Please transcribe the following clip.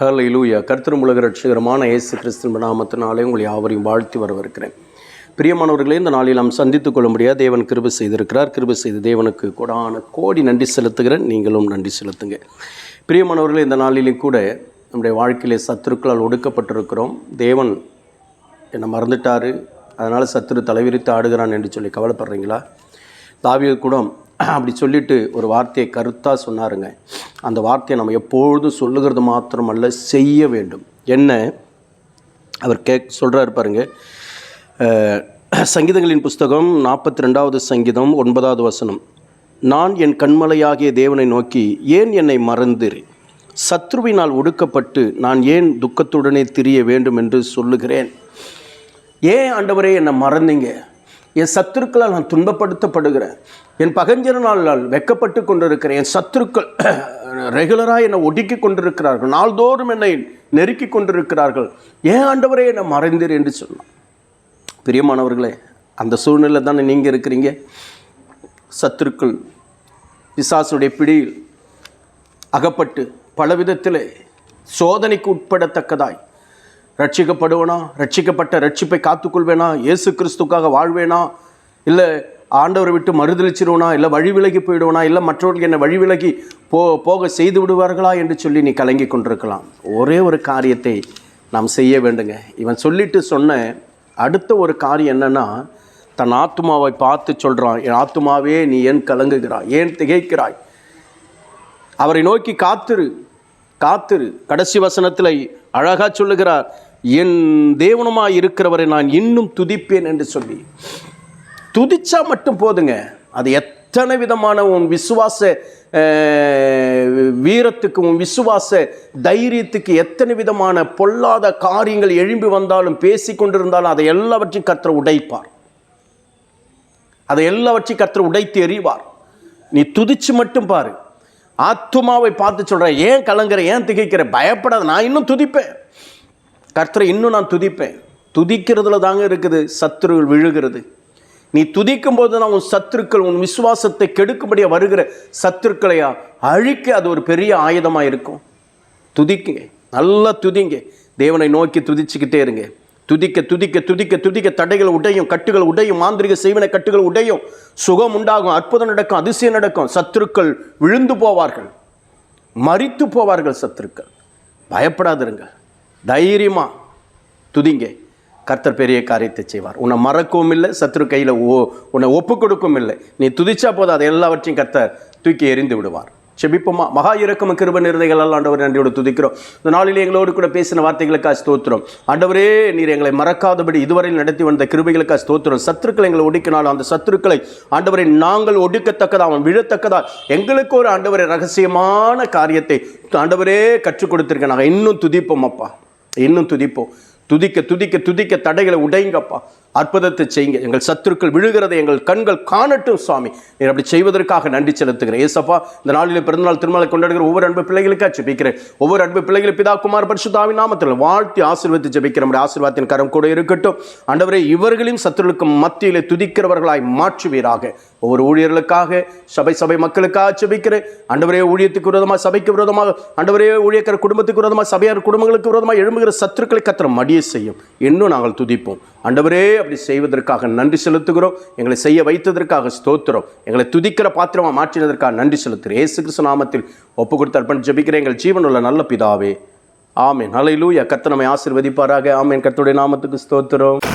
ஹalleluya கர்த்தரும் உலக ரட்சகரமான இயேசு கிறிஸ்தன் நாமத்தினாலே உங்களை யாவரையும் வாழ்த்தி வரவிருக்கிறேன் பிரியமானவர்களே இந்த நாளில் நாம் சந்தித்துக் கொள்ள முடியாது தேவன் கிருபை செய்திருக்கிறார். கிருபை செய்த தேவனுக்கு கொடான கோடி நன்றி செலுத்துகிறேன். நீங்களும் நன்றி செலுத்துங்க. பிரியமானவர்களே இந்த நாளிலும் கூட நம்முடைய வாழ்க்கையிலே சத்துருக்களால் ஒடுக்கப்பட்டிருக்கிறோம். தேவன் என்னை மறந்துட்டார். அதனால் சத்துரு தலைவிரித்து ஆடுகிறான் என்று சொல்லி கவலைப்படுறீங்களா? தாவிய கூட அப்படி சொல்லிட்டு ஒரு வார்த்தையை கருத்தாக சொன்னாருங்க. அந்த வார்த்தையை நம்ம எப்பொழுதும் சொல்லுகிறது மாத்திரமல்ல செய்ய வேண்டும். என்ன? அவர் கேக் சொல்கிறார் பாருங்க. சங்கீதங்களின் புஸ்தகம் நாற்பத்தி ரெண்டாவது சங்கீதம் ஒன்பதாவது வசனம். நான் என் கண்மலையாகிய தேவனை நோக்கி ஏன் என்னை மறந்தீர்? சத்ருவினால் ஒடுக்கப்பட்டு நான் ஏன் துக்கத்துடனே திரிய வேண்டும் என்று சொல்லுகிறேன். ஏன் ஆண்டவரே என்னை மறந்தீங்க? என் சத்துருக்களால் நான் துன்பப்படுத்தப்படுகிறேன். என் பகஞ்சரனால் வெக்கப்பட்டு கொண்டிருக்கிறேன். என் சத்துருக்கள் ரெகுலராக என்னை ஒடுக்கி கொண்டிருக்கிறார்கள். நாள்தோறும் என்னை நெருக்கி கொண்டிருக்கிறார்கள். ஏன் ஆண்டவரே என்னை மறைந்தீர் என்று சொன்னான். பிரியமானவர்களே அந்த சூழ்நிலை தானே நீங்கள் இருக்கிறீங்க? சத்துருக்கள் பிசாசுடைய பிடியில் அகப்பட்டு பல விதத்தில் சோதனைக்கு உட்படத்தக்கதாய் ரட்சிக்கப்படுவேனா? ரட்சிக்கப்பட்ட ரட்சிப்பை காத்துக்கொள்வேனா? இயேசு கிறிஸ்துக்காக வாழ்வேனா? இல்லை ஆண்டவரை விட்டு மறுதளிச்சிருவனா இல்லை வழி விலகி போயிடுவனா இல்லை மற்றவர்கள் என்னை வழி விலகி போ போக செய்து விடுவார்களா என்று சொல்லி நீ கலங்கி கொண்டிருக்கலாம். ஒரே ஒரு காரியத்தை நாம் செய்ய வேண்டுங்க. இவன் சொல்லிட்டு சொன்ன அடுத்த ஒரு காரியம் என்னன்னா தன் ஆத்துமாவை பார்த்து சொல்கிறான் என் ஆத்துமாவே நீ ஏன் கலங்குகிறாய்? ஏன் திகைக்கிறாய்? அவரை நோக்கி காத்திரு காத்திரு. கடைசி வசனத்தில் அழகாக சொல்லுகிறார் என் தேவனமாக இருக்கிறவரை நான் இன்னும் துதிப்பேன் என்று சொல்லி. துதிச்சா மட்டும் போதுங்க. அது எத்தனை விதமான உன் விசுவாச வீரத்துக்கு உன் விசுவாச தைரியத்துக்கு எத்தனை விதமான பொல்லாத காரியங்கள் எழும்பி வந்தாலும் பேசி கொண்டிருந்தாலும் அதை எல்லாவற்றையும் கற்று உடைப்பார். அதை எல்லாவற்றையும் கற்று உடைத்து எறிவார். நீ துதிச்சு மட்டும் பாரு. ஆத்மாவை பார்த்து சொல்கிறேன் ஏன் கலங்குற? ஏன் திகைக்கிற? பயப்படாத நான் இன்னும் துதிப்பேன். கர்த்தரை இன்னும் நான் துதிப்பேன். துதிக்கிறதுல தாங்க இருக்குது சத்துருகள் விழுகிறது. நீ துதிக்கும் போது தான் உன் சத்துருக்கள் உன் விசுவாசத்தை கெடுக்கும்படியாக வருகிற சத்துருக்களையா அழிக்க அது ஒரு பெரிய ஆயுதமாக இருக்கும். துதிக்குங்க நல்லா துதிங்க. தேவனை நோக்கி துதிச்சுக்கிட்டே இருங்க. துதிக்க துதிக்க துதிக்க துதிக்க தடைகள் உடையும் கட்டுகள் உடையும் மாந்திரிக செய்வன கட்டுகள் உடையும். சுகம் உண்டாகும் அற்புதம் நடக்கும் அதிசயம் நடக்கும். சத்துருக்கள் விழுந்து போவார்கள். மறித்து போவார்கள் சத்துருக்கள். பயப்படாதிருங்க தைரியமாக துதிங்க. கர்த்தர் பெரிய காரியத்தை செய்வார். உன்னை மறக்கவும் இல்லை சத்ரு கையில் ஓ உன்னை ஒப்பு கொடுக்கவும் இல்லை. நீ துதிச்சா போதும் அதை எல்லாவற்றையும் கர்த்தர் தூக்கி எறிந்து விடுவார். செபிப்போமா? மகா இறக்கம் கிருப நிறதைகள் ஆண்டவர் நன்றியோடு துதிக்கிறோம். இந்த நாளில் எங்களோடு கூட பேசின வார்த்தைகளுக்காக ஸ்தோத்திரம். ஆண்டவரே நீர் எங்களை மறக்காதபடி இதுவரையில் நடத்தி வந்த கிருபைகளுக்காக ஸ்தோத்திரம். சத்துருக்களை எங்களை ஒடுக்கினாலும் அந்த சத்துருக்களை ஆண்டவரை நாங்கள் ஒடுக்கத்தக்கதா அவன் விழத்தக்கதா எங்களுக்கு ஒரு ஆண்டவரை ரகசியமான காரியத்தை ஆண்டவரே கற்றுக் கொடுத்திருக்க நாங்கள் இன்னும் துதிப்போம் அப்பா. இன்னும் துதிப்போம். துதிக்க துதிக்க துதிக்க தடைகளை உடைங்கப்பா. அற்புதத்தை செய்யுங்க. எங்கள் சத்துருக்கள் விழுகிறதை எங்கள் கண்கள் காணட்டும் சுவாமி. நீர் அப்படி செய்வதற்காக நன்றி செலுத்துகிறேன். ஏசப்பா இந்த நாளில் பிறந்தநாள் திருமலை கொண்டாடுகிற ஒவ்வொரு அன்பு பிள்ளைகளுக்காக ஜெபிக்கிறேன். ஒவ்வொரு அன்பு பிள்ளைகளை பிதா குமார் பரிசுத்தாவி நாமத்தில் வாழ்த்தி ஆசீர்வதித்து ஜெபிக்கிற நம்முடைய ஆசீர்வாதத்தின் கரம் கூட இருக்கட்டும். ஆண்டவரே இவர்களையும் சத்துருக்கும் மத்தியிலே துதிக்கிறவர்களாய் மாற்றுவீராக. ஒவ்வொரு ஊழியர்களுக்காக சபை சபை மக்களுக்காக ஜெபிக்கிறேன். ஆண்டவரே ஊழியத்துக்கு விரோதமாக சபைக்கு விரோதமாக ஆண்டவரே ஊழியக்கிற குடும்பத்துக்கு விரோதமாக சபையார் குடும்பங்களுக்கு விரோதமாக எழும்புகிற சத்துருக்களை கத்திர மடியை செய்யும். இன்னும் நாங்கள் துதிப்போம். ஆண்டவரே அப்படி செய்வதற்காக நன்றி செலுத்துகிறோம். எங்களை செய்ய வைத்ததற்காக ஸ்தோத்திரம். எங்களை துதிக்கிற பாத்திரமாக மாற்றினதற்காக நன்றி செலுத்துகிறேன் ஏசு கிறிஸ்து நாமத்தில் ஒப்பு கொடுத்து அர்ப்பணி ஜெபிக்கிறேன் எங்கள் ஜீவனுள்ள நல்ல பிதாவே. ஆமேன். ஹalleluya. கர்த்தர் நம்மை ஆசிர்வதிப்பாராக. ஆமேன். கத்துடைய நாமத்துக்கு ஸ்தோத்திரம்.